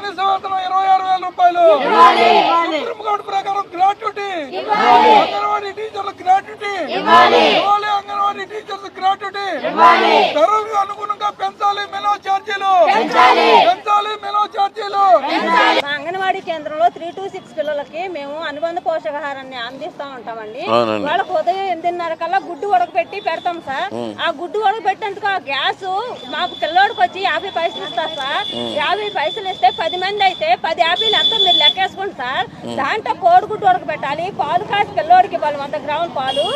కనీస వేతనం ఇరవై ఆరు వేల రూపాయలు. సుప్రీంకోర్టు ప్రకారం గ్రాట్యుటీ. అంగన్వాడీ టీచర్లు గ్రాట్యుటీ. ఇవ్వాలి. అంగన్వాడీ టీచర్లు గ్రాట్యుటీ. అనుగుణంగా పెంచాలి మినో ఛార్జీలు. పెంచాలి మెనో ఛార్జీలు. మా అంగన్వాడీ కేంద్రంలో త్రీ టు సిక్స్ పిల్లలకి మేము అనుబంధ పోషకాహారాన్ని అందిస్తా ఉంటామండి. వాళ్ళకి ఉదయం ఎనిమిదిన్నర కల్లా గుడ్డు ఉడకబెట్టి పెడతాం సార్. ఆ గుడ్డు ఉడకబెట్టేందుకు ఆ గ్యాస్ మాకు పిల్లోడికి వచ్చి యాభై పైసలు ఇస్తారు సార్. యాభై పైసలు ఇస్తే పది మంది అయితే పది యాభైలు ఎంత మీరు లెక్కేసుకోండి సార్. దాంట్లో కోడిగుడ్డు ఉడకబెట్టాలి పాలు కాసి పిల్లోడికి ఇవ్వాలి వంద గ్రాముల పాలు.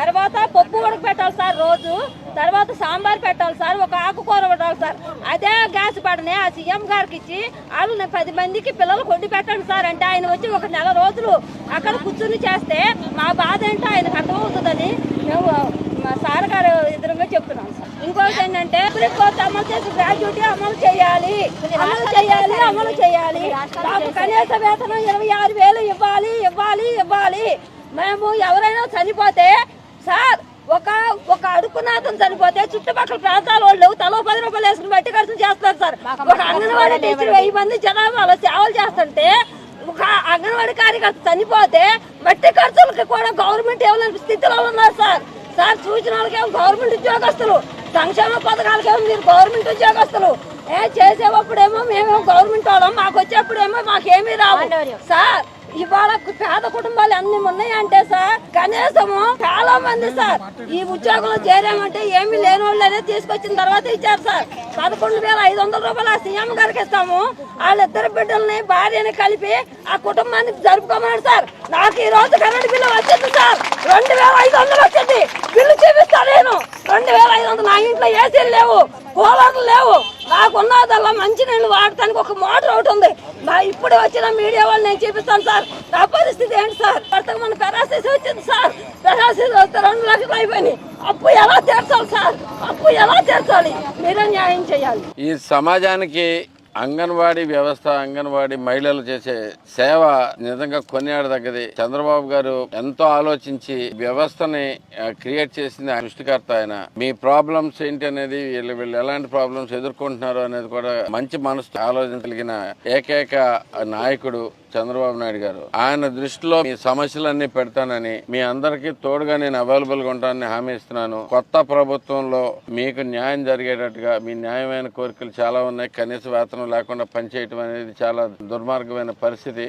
తర్వాత పప్పు ఉడకబెట్టాలి సార్ రోజు. తర్వాత సాంబార్ పెట్టాలి సార్ ఒక ఆకుకూర పెట్టాలి సార్. అదే గ్యాస్ పడనే ఆ సీఎం గారికి ఇచ్చి వాళ్ళు పది మందికి పిల్లలు కొండి పెట్టండి సార్. అంటే ఆయన వచ్చి ఒక నెల రోజులు అక్కడ కూర్చుని చేస్తే మా బాధ ఏంటో ఆయనకు అర్థమవుతుందని మేము మా సార్ గారు ఎదురుగా చెప్తున్నాం సార్. ఇంకోటి ఏంటంటే సుప్రీంకోర్టు అమలు చేసి గ్రాడ్యుటీ అమలు చేయాలి. అమలు చేయాలి అమలు చేయాలి. మాకు కనీస వేతనం ఇరవై ఆరు వేలు ఇవ్వాలి ఇవ్వాలి ఇవ్వాలి. మేము ఎవరైనా చనిపోతే సార్ ఒక ఒక అడుక్కునాథం చనిపోతే చుట్టుపక్కల ప్రాంతాల వాళ్ళు తలో పది రూపాయలు వేసుకుని బట్టి ఖర్చు చేస్తారు సార్. ఒక అంగన్వాడీ టీచర్ వెయ్యి మంది జనాభాలో సేవలు చేస్తుంటే ఒక అంగన్వాడీ కార్యకర్త చనిపోతే మట్టి ఖర్చులకి కూడా గవర్నమెంట్ ఇవ్వలేని స్థితిలో ఉన్నారు సార్. సార్ సూచన వాళ్ళకేమో గవర్నమెంట్ ఉద్యోగస్తులు? సంక్షేమ పథకాలకేమో మీరు గవర్నమెంట్ ఉద్యోగస్తులు? ఏ చేసేటప్పుడేమో మేమేమో గవర్నమెంట్ వాళ్ళం మాకు వచ్చేప్పుడేమో మాకేమీ రావు. సార్ ఇవాళ పేద కుటుంబాలు అన్ని ఉన్నాయంటే సార్ కనీసము చాలా మంది సార్ ఈ ఉద్యోగంలో చేరామంటే ఏమి లేని వాళ్ళనే తీసుకొచ్చిన తర్వాత ఇచ్చారు సార్. పదకొండు వేల ఐదు వందల రూపాయలు ఆ సీఎం గారికి ఇస్తాము. వాళ్ళిద్దరు బిడ్డల్ని భార్యని కలిపి ఆ కుటుంబాన్ని జరుపుకోమన్నాడు సార్. నాకు ఈ రోజు కరెంట్ బిల్లు వచ్చింది సార్. రెండు వేల ఐదు వందలు వచ్చింది. బిల్లు చూపిస్తా నేను. రెండు వేల ఐదు వందలు నా ఇంట్లో ఏసీలు లేవు కూలర్లు లేవు. నాకు ఉన్నదల్లా మంచి నీళ్ళు వాడటానికి ఒక మోటార్ ఒకటి ఉంది. నా ఇప్పుడు వచ్చిన మీడియా వాళ్ళు నేను చూపిస్తాను సార్. నా పరిస్థితి ఏంటి సార్? పడతకు మన పెరాసిస్ వచ్చింది సార్. పెరాసిస్ వస్తే రెండు లక్షలు అయిపోయినాయి. అప్పు ఎలా తీర్చాలి సార్? అప్పు ఎలా తీర్చాలి మీరే న్యాయం చేయాలి. ఈ సమాజానికి అంగన్వాడీ వ్యవస్థ అంగన్వాడీ మహిళలు చేసే సేవ నిజంగా కొనియాడదగ్గది. చంద్రబాబు గారు ఎంతో ఆలోచించి వ్యవస్థని క్రియేట్ చేసింది సృష్టికర్త ఆయన. మీ ప్రాబ్లమ్స్ ఏంటి అనేది వీళ్ళు వీళ్ళు ఎలాంటి ప్రాబ్లమ్స్ ఎదుర్కొంటున్నారు అనేది కూడా మంచి మనసు ఆలోచించగలిగిన ఏకైక నాయకుడు చంద్రబాబు నాయుడు గారు ఆయన దృష్టిలో మీ సమస్యలన్నీ పెడతానని మీ అందరికీ తోడుగా నేను అవైలబుల్గా ఉంటానని హామీ ఇస్తున్నాను. కొత్త ప్రభుత్వంలో మీకు న్యాయం జరిగేటట్టుగా మీ న్యాయమైన కోరికలు చాలా ఉన్నాయి. కనీస వేతనం లేకుండా పనిచేయటం అనేది చాలా దుర్మార్గమైన పరిస్థితి.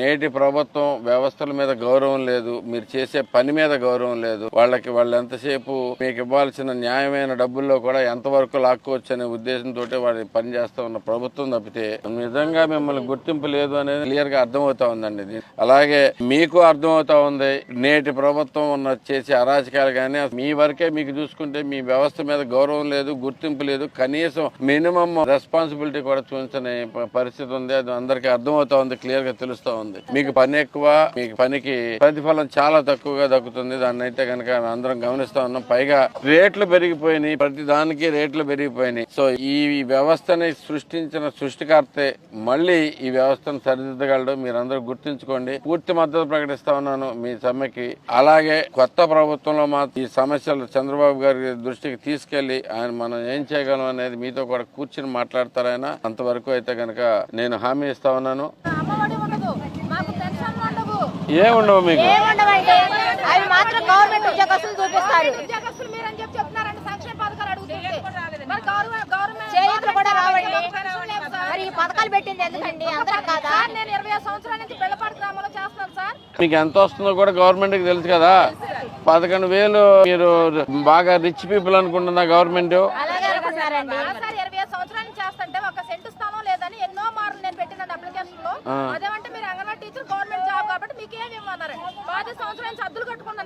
నేటి ప్రభుత్వం వ్యవస్థల మీద గౌరవం లేదు. మీరు చేసే పని మీద గౌరవం లేదు. వాళ్ళకి వాళ్ళు ఎంతసేపు మీకు ఇవ్వాల్సిన న్యాయమైన డబ్బుల్లో కూడా ఎంతవరకు లాక్కోవచ్చు అనే ఉద్దేశంతో వాళ్ళు పనిచేస్తా ఉన్న ప్రభుత్వం తప్పితే నిజంగా మిమ్మల్ని గుర్తింపు లేదు అనేది క్లియర్గా అర్థమవుతా ఉందండి. ఇది. అలాగే మీకు అర్థమవుతా ఉంది. నేటి ప్రభుత్వం ఉన్న చేసే అరాచకాలు కానీ మీ వరకే మీకు చూసుకుంటే మీ వ్యవస్థ మీద గౌరవం లేదు గుర్తింపు లేదు. కనీసం మినిమం రెస్పాన్సిబిలిటీ కూడా చూపించని పరిస్థితి ఉంది. అది అందరికీ అర్థమవుతా ఉంది క్లియర్గా తెలుస్తూ ఉంది. మీకు పని ఎక్కువ మీకు పనికి ప్రతిఫలం చాలా తక్కువగా దక్కుతుంది. దాన్ని అయితే కనుక అందరం గమనిస్తా ఉన్నాం. పైగా రేట్లు పెరిగిపోయినాయి. ప్రతి దానికి రేట్లు పెరిగిపోయినాయి. సో ఈ వ్యవస్థని సృష్టించిన సృష్టికర్తే మళ్ళీ ఈ వ్యవస్థను సరిదిద్దగలడు. మీరందరూ గుర్తుంచుకోండి. పూర్తి మద్దతు ప్రకటిస్తా ఉన్నాను మీ సమ్మెకి. అలాగే కొత్త ప్రభుత్వంలో మా ఈ సమస్యలు చంద్రబాబు గారి దృష్టికి తీసుకెళ్ళి ఆయన మనం ఏం చేయగలం అనేది మీతో కూడా కూర్చుని మాట్లాడతారైనా అంతవరకు అయితే కనుక నేను హామీ ఇస్తా ఉన్నాను. పెన్షన్లు ఉండవు. ఏముండవు మీకు? ఏముండవండి? అవి మాత్రం గవర్నమెంట్ ఉద్యోగస్తులు చూపిస్తారు ఉద్యోగస్తులు మీరని చెప్పి చెప్తున్నారండి సంక్షేమ పథకాలు అడుగుతుంటే మరి గవర్నమెంట్ గవర్నమెంట్ చేతులు కూడా రావండి మరి ఈ పథకాలు పెట్టింది ఎందుకండి? అందరం కాదా? నేను ఇరవై సంవత్సరాల నుంచి పిల్లపాటి గ్రామంలో చేస్తున్నాను సార్. మీకు ఎంత వస్తుందో కూడా గవర్నమెంట్కి తెలుసు కదా. పదకొండు వేలు మీరు బాగా రిచ్ పీపుల్ అనుకుంటున్నా గవర్నమెంట్. అలాగే అనుకుంటున్నారండి. సార్ ఇరవై సంవత్సరాల నుంచి చేస్తుంటే ఒక సెంటు స్థానం లేదని ఎన్నో మార్లు నేను పెట్టిన అప్లికేషన్లో. అదేమంటే మీరు అంగన్వాడీ టీచర్ గవర్నమెంట్ జాబ్ కాబట్టి మీకు ఏమి ఇవ్వన్నారండి పది సంవత్సరాల నుంచి అద్దులు కట్టుకున్నానండి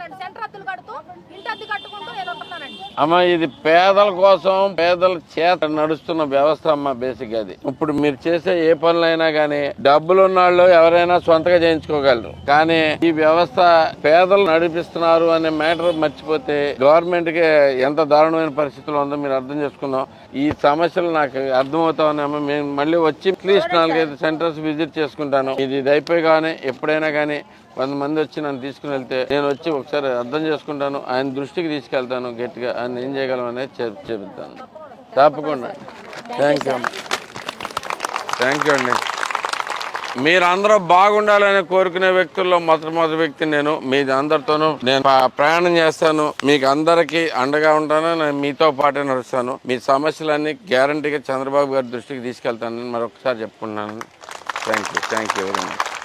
అమ్మ ఇది పేదల కోసం పేదల చేత నడుస్తున్న వ్యవస్థ అమ్మ బేసిక్ అది. ఇప్పుడు మీరు చేసే ఏ పనులైనా కానీ డబ్బులు వాళ్ళు ఎవరైనా సొంతగా చేయించుకోగలరు. కానీ ఈ వ్యవస్థ పేదలు నడిపిస్తున్నారు అనే మ్యాటర్ మర్చిపోతే గవర్నమెంట్కి ఎంత దారుణమైన పరిస్థితులు ఉందో మీరు అర్థం చేసుకుందాం. ఈ సమస్యలు నాకు అర్థమవుతా ఉన్నాయమ్మ మేము మళ్ళీ వచ్చి అట్లీస్ట్ నాలుగైదు సెంటర్స్ విజిట్ చేసుకుంటాను. ఇది ఇది అయిపోయి కానీ ఎప్పుడైనా కానీ కొంతమంది వచ్చి నన్ను తీసుకుని వెళ్తే నేను వచ్చి ఒకసారి అర్థం చేసుకుంటాను ఆయన దృష్టికి తీసుకెళ్తాను గట్టిగా ఆయన ఏం చేయగలం అనేది చెప్- చెబుతాను. తప్పకుండా. థ్యాంక్ యూ థ్యాంక్ యూ అండి. మీరందరూ బాగుండాలని కోరుకునే వ్యక్తుల్లో మొట్టమొదటి వ్యక్తి నేను మీ అందరితోనూ నేను ప్రయాణం చేస్తాను. మీకు అందరికీ అండగా ఉంటాను నేను మీతో పాటే నడుస్తాను. మీ సమస్యలన్నీ గ్యారంటీగా చంద్రబాబు గారి దృష్టికి తీసుకెళ్తానని మరొకసారి చెప్పుకున్నాను thank you thank you very much